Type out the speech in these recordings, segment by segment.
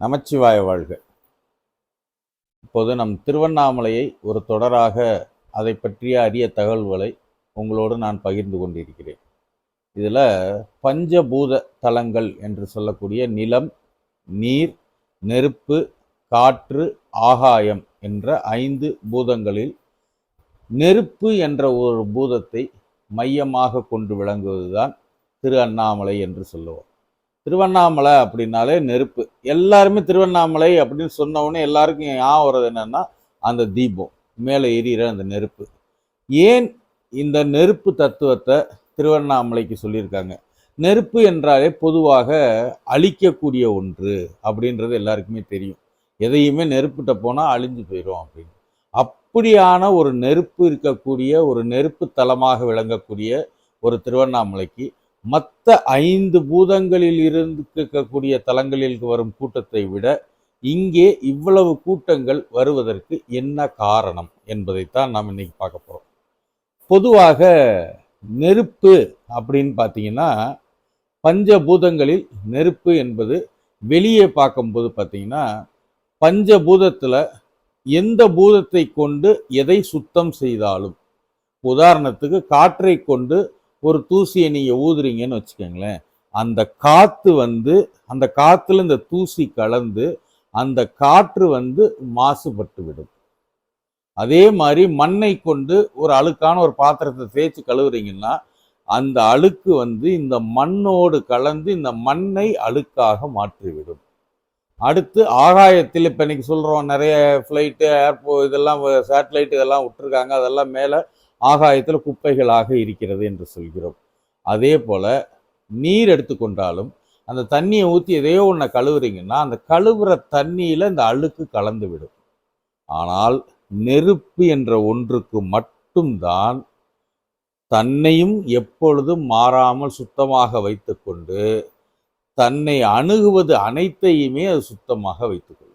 நமச்சிவாய வாழ்க. இப்போது நம் திருவண்ணாமலையை ஒரு தொடராக அதை பற்றிய அரிய தகவல்களை உங்களோடு நான் பகிர்ந்து கொண்டிருக்கிறேன். இதில் பஞ்சபூத தலங்கள் என்று சொல்லக்கூடிய நிலம் நீர் நெருப்பு காற்று ஆகாயம் என்ற ஐந்து பூதங்களில் நெருப்பு என்ற ஒரு பூதத்தை மையமாக கொண்டு விளங்குவதுதான் திரு அண்ணாமலை என்று சொல்லுவோம். திருவண்ணாமலை அப்படின்னாலே நெருப்பு. எல்லாருமே திருவண்ணாமலை அப்படின்னு சொன்னவுடனே எல்லாருக்கும் ஞாபகம் வர்றது என்னன்னா அந்த தீபம். மேலே எரியிற அந்த நெருப்பு. ஏன் இந்த நெருப்பு தத்துவத்தை திருவண்ணாமலைக்கு சொல்லியிருக்காங்க? நெருப்பு என்றாலே பொதுவாக அழிக்கக்கூடிய ஒன்று அப்படின்றது எல்லாருக்குமே தெரியும். எதையுமே நெருப்புட்ட போனால் அழிஞ்சு போயிடும் அப்படின்னு. அப்படியான ஒரு நெருப்பு இருக்கக்கூடிய ஒரு நெருப்பு தலமாக விளங்கக்கூடிய ஒரு திருவண்ணாமலைக்கு மற்ற ஐந்து பூதங்களில் இருந்து இருக்கக்கூடிய தலங்களில் வரும் கூட்டத்தை விட இங்கே இவ்வளவு கூட்டங்கள் வருவதற்கு என்ன காரணம் என்பதைத்தான் நாம் இன்னைக்கு பார்க்க போகிறோம் பொதுவாக நெருப்பு அப்படின்னு பார்த்தீங்கன்னா பஞ்சபூதங்களில் நெருப்பு என்பது வெளியே பார்க்கும்போது பார்த்தீங்கன்னா பஞ்சபூதத்தில் எந்த பூதத்தை கொண்டு எதை சுத்தம் செய்தாலும் உதாரணத்துக்கு காற்றை கொண்டு ஒரு தூசியை நீங்க ஊதுறீங்கன்னு வச்சுக்கோங்களேன். அந்த காத்து வந்து அந்த காத்துல இந்த தூசி கலந்து அந்த காற்று வந்து மாசுபட்டு விடும். அதே மாதிரி மண்ணை கொண்டு ஒரு அழுக்கான ஒரு பாத்திரத்தை தேய்ச்சி கழுவுறீங்கன்னா அந்த அழுக்கு வந்து இந்த மண்ணோடு கலந்து இந்த மண்ணை அழுக்காக மாற்றிவிடும். அடுத்து ஆகாயத்தில் இப்போ இன்னைக்கு சொல்கிறோம் நிறைய ஃப்ளைட்டு ஏர்போ இதெல்லாம் சேட்டலைட் இதெல்லாம் விட்டுருக்காங்க. அதெல்லாம் மேலே ஆகாயத்தில் குப்பைகளாக இருக்கிறது என்று சொல்கிறோம். அதே போல் நீர் எடுத்துக்கொண்டாலும் அந்த தண்ணியை ஊற்றி எதையோ ஒன்றை கழுவுறீங்கன்னா அந்த கழுவுற தண்ணியில் இந்த அழுக்கு கலந்து விடும் ஆனால் நெருப்பு என்ற ஒன்றுக்கு மட்டும்தான் தன்னையும் எப்பொழுதும் மாறாமல் சுத்தமாக வைத்துக்கொண்டு தன்னை அணுகுவது அனைத்தையுமே அது சுத்தமாக வைத்துக்கொள்ளும்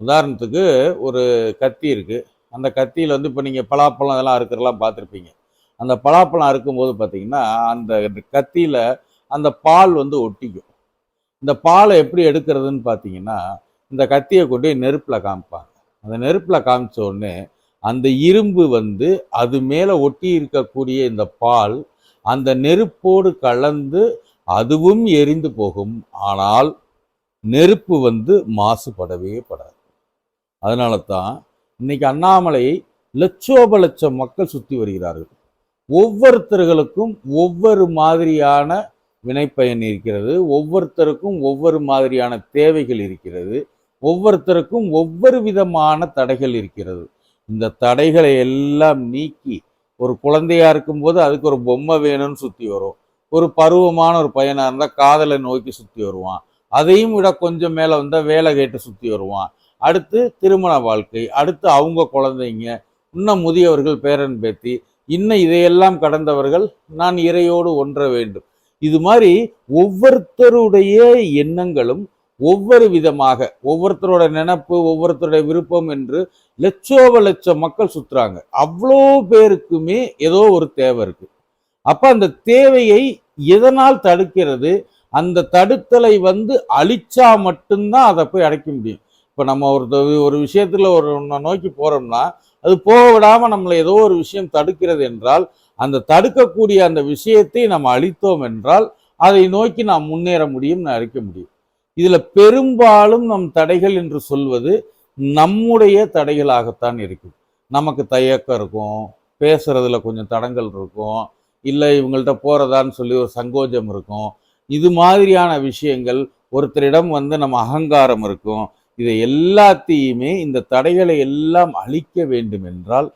உதாரணத்துக்கு ஒரு கத்தி இருக்குது அந்த கத்தியில் வந்து இப்போ நீங்கள் பலாப்பழம் இதெல்லாம் அறுக்கிறலாம் பார்த்துருப்பீங்க. அந்த பலாப்பழம் அறுக்கும்போது பார்த்தீங்கன்னா அந்த கத்தியில் அந்த பால் வந்து ஒட்டிக்கும். இந்த பாலை எப்படி எடுக்கிறதுன்னு பார்த்தீங்கன்னா இந்த கத்தியை கொண்டு போய் நெருப்பில் காமிப்பாங்க. அந்த நெருப்பில் காமிச்ச உடனே அந்த இரும்பு வந்து அது மேலே ஒட்டி இருக்கக்கூடிய இந்த பால் அந்த நெருப்போடு கலந்து அதுவும் எரிந்து போகும். ஆனால் நெருப்பு வந்து மாசுபடவே படாது. அதனால தான் இன்னைக்கு அண்ணாமலையை லட்சோப லட்சம் மக்கள் சுற்றி வருகிறார்கள். ஒவ்வொருத்தர்களுக்கும் ஒவ்வொரு மாதிரியான வினைப்பயன் இருக்கிறது. ஒவ்வொருத்தருக்கும் ஒவ்வொரு மாதிரியான தேவைகள் இருக்கிறது. ஒவ்வொருத்தருக்கும் ஒவ்வொரு விதமான தடைகள் இருக்கிறது. இந்த தடைகளை எல்லாம் நீக்கி ஒரு குழந்தையா இருக்கும்போது அதுக்கு ஒரு பொம்மை வேணும்னு சுற்றி வரும். ஒரு பருவமான ஒரு பையனாக இருந்தால் காதலை நோக்கி சுற்றி வருவான். அதையும் விட கொஞ்சம் மேலே வந்தால் வேலை கேட்டு சுற்றி வருவான். அடுத்து திருமண வாழ்க்கை அடுத்து அவங்க குழந்தைங்க இன்னும் முதியவர்கள் பேரன் பேத்தி இன்னும் இதையெல்லாம் கடந்தவர்கள் நான் இறையோடு ஒன்ற வேண்டும். இது மாதிரி ஒவ்வொருத்தருடைய எண்ணங்களும் ஒவ்வொரு விதமாக ஒவ்வொருத்தரோட நினப்பு ஒவ்வொருத்தருடைய விருப்பம் என்று லட்சோப லட்சம் மக்கள் சுற்றுறாங்க அவ்வளோ பேருக்குமே ஏதோ ஒரு தேவை இருக்கு. அப்போ அந்த தேவையை எதனால் தடுக்கிறது? அந்த தடுத்தலை வந்து அழிச்சா மட்டும்தான் அதை போய் அடைக்க முடியும். இப்போ நம்ம ஒரு ஒரு விஷயத்தில் ஒரு ஒன்றை நோக்கி போகிறோம்னா அது போக விடாமல் நம்மளை ஏதோ ஒரு விஷயம் தடுக்கிறது என்றால் அந்த தடுக்கக்கூடிய அந்த விஷயத்தை நம்ம அழித்தோம் என்றால் அதை நோக்கி நாம் முன்னேற முடியும் அழிக்க முடியும். இதில் பெரும்பாலும் நம் தடைகள் என்று சொல்வது நம்முடைய தடைகளாகத்தான் இருக்கும். நமக்கு தயக்கம் இருக்கும் பேசுறதுல கொஞ்சம் தடங்கள் இருக்கும் இல்லை இவங்கள்ட்ட போகிறதான்னு சொல்லி ஒரு சங்கோஜம் இருக்கும். இது மாதிரியான விஷயங்கள் ஒருத்தரிடம் வந்து நம்ம அகங்காரம் இருக்கும் இதை எல்லாத்தையுமே இந்த தடைகளை எல்லாம் அழிக்க வேண்டும் என்றால்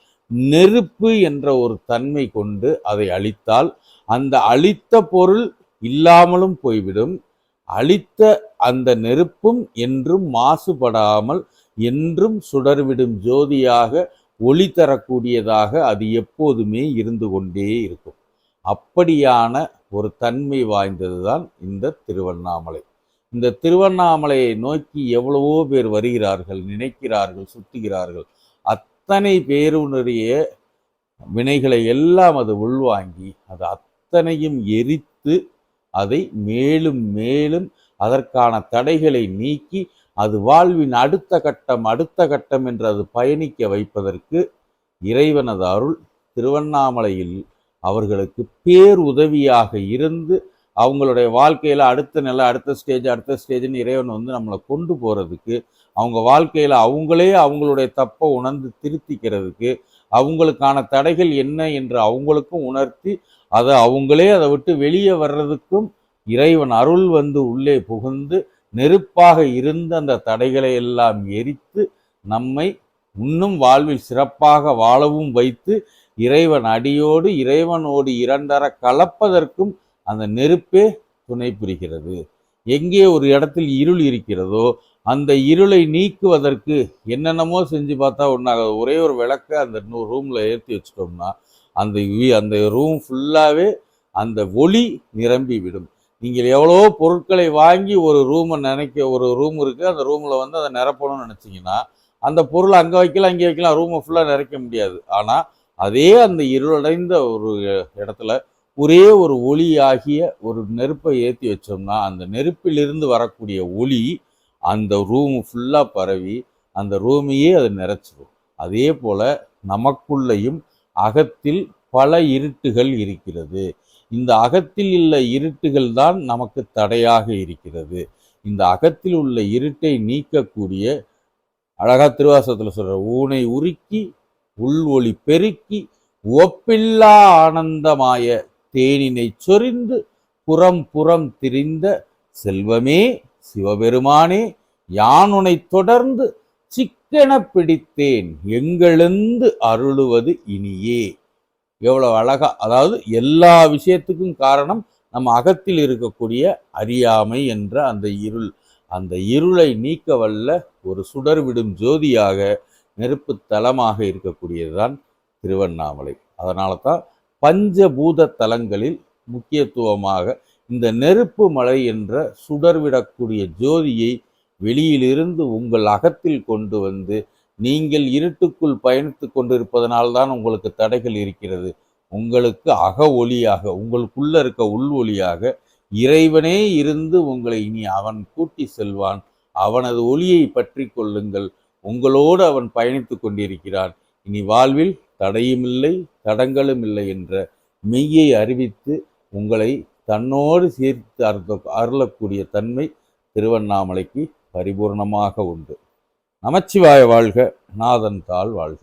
நெருப்பு என்ற ஒரு தன்மை கொண்டு அதை அழித்தால் அந்த அழித்த பொருள் இல்லாமலும் போய்விடும். அழித்த அந்த நெருப்பும் என்றும் மாசுபடாமல் என்றும் சுடர்விடும் ஜோதியாக ஒளி தரக்கூடியதாக அது எப்போதுமே இருந்து கொண்டே இருக்கும். அப்படியான ஒரு தன்மை வாய்ந்ததுதான் இந்த திருவண்ணாமலை. இந்த திருவண்ணாமலையை நோக்கி எவ்வளவோ பேர் வருகிறார்கள் நினைக்கிறார்கள் சுற்றுகிறார்கள் அத்தனை பேருனுடைய வினைகளை எல்லாம் அது உள்வாங்கி அது அத்தனையும் எரித்து அதை மேலும் மேலும் அதற்கான தடைகளை நீக்கி அது வாழ்வின் அடுத்த கட்டம் அடுத்த கட்டம் என்று அது பயணிக்க வைப்பதற்கு இறைவனது அருள் திருவண்ணாமலையில் அவர்களுக்கு பேருதவியாக இருந்து அவங்களுடைய வாழ்க்கையில் அடுத்த நிலை அடுத்த ஸ்டேஜ் அடுத்த ஸ்டேஜ்னு இறைவன் வந்து நம்மளை கொண்டு போகிறதுக்கு அவங்க வாழ்க்கையில் அவங்களே அவங்களுடைய தப்பை உணர்ந்து திருத்திக்கிறதுக்கு அவங்களுக்கான தடைகள் என்ன என்று அவங்களுக்கும் உணர்த்தி அதை அவங்களே அதை விட்டு வெளியே வர்றதுக்கும் இறைவன் அருள் வந்து உள்ளே புகுந்து நெருப்பாக இருந்த அந்த தடைகளை எல்லாம் எரித்து நம்மை இன்னும் வாழ்வில் சிறப்பாக வாழவும் வைத்து இறைவன் அடியோடு இறைவனோடு இரண்டர கலப்பதற்கும் அந்த நெருப்பே துணை புரிகிறது. எங்கே ஒரு இடத்தில் இருள் இருக்கிறதோ அந்த இருளை நீக்குவதற்கு என்னென்னமோ செஞ்சு பார்த்தா ஒன்றாக ஒரே ஒரு விளக்க அந்த ரூமில் ஏற்றி வச்சிட்டோம்னா அந்த அந்த ரூம் ஃபுல்லாகவே அந்த ஒளி நிரம்பி விடும். நீங்கள் எவ்வளோ பொருட்களை வாங்கி ஒரு ரூமை நினைக்க ஒரு ரூம் இருக்குது அந்த ரூமில் வந்து அதை நிரப்பணும்னு நினச்சிங்கன்னா அந்த பொருளை அங்கே வைக்கலாம் இங்கே வைக்கலாம் ரூமை ஃபுல்லாக நிறைக்க முடியாது. ஆனால் அதே அந்த இருளடைந்த ஒரு இடத்துல ஒரே ஒரு ஒளி ஆகிய ஒரு நெருப்பை ஏற்றி வச்சோம்னா அந்த நெருப்பிலிருந்து வரக்கூடிய ஒளி அந்த ரூம் ஃபுல்லாக பரவி அந்த ரூமையே அது நிறைச்சிடும் அதே போல் நமக்குள்ளேயும் அகத்தில் பல இருட்டுகள் இருக்கிறது. இந்த அகத்தில் உள்ள இருட்டுகள் தான் நமக்கு தடையாக இருக்கிறது. இந்த அகத்தில் உள்ள இருட்டை நீக்கக்கூடிய அழகா திருவாசத்தில் சொல்கிற ஊனை உருக்கி உள் ஒளி பெருக்கி ஒப்பில்லா ஆனந்தமாய தேனினை சொரிந்து புறம் புறம் திரிந்த செல்வமே சிவபெருமானே யானுனை தொடர்ந்து சிக்கென பிடித்தேன். எங்களெந்து அருளுவது இனியே. எவ்வளவு அழகா அதாவது எல்லா விஷயத்துக்கும் காரணம் நம்ம அகத்தில் இருக்கக்கூடிய அறியாமை என்ற அந்த இருள். அந்த இருளை நீக்க வல்ல ஒரு சுடர் விடும் ஜோதியாக நெருப்பு தலமாக இருக்கக்கூடியதுதான் திருவண்ணாமலை. அதனால தான் பஞ்சபூத தலங்களில் முக்கியத்துவமாக இந்த நெருப்பு மலை என்ற சுடர்விடக்கூடிய ஜோதியை வெளியிலிருந்து உங்கள் அகத்தில் கொண்டு வந்து நீங்கள் இருட்டுக்குள் பயணித்து கொண்டிருப்பதனால்தான் உங்களுக்கு தடைகள் இருக்கிறது. உங்களுக்கு அக ஒளியாக உங்களுக்குள்ள இருக்க உள் ஒளியாக இறைவனே இருந்து உங்களை இனி அவன் கூட்டி செல்வான். அவனது ஒளியை பற்றி கொள்ளுங்கள். உங்களோடு அவன் பயணித்து கொண்டிருக்கிறான். இனி வாழ்வில் தடையுமில்லை தடங்களும் இல்லை என்ற மெய்யை அறிவித்து உங்களை தன்னோடு சேர்த்து அருந்த அருளக்கூடிய தன்மை திருவண்ணாமலைக்கு பரிபூர்ணமாக உண்டு. நமச்சிவாய வாழ்க நாதன் தாள் வாழ்க.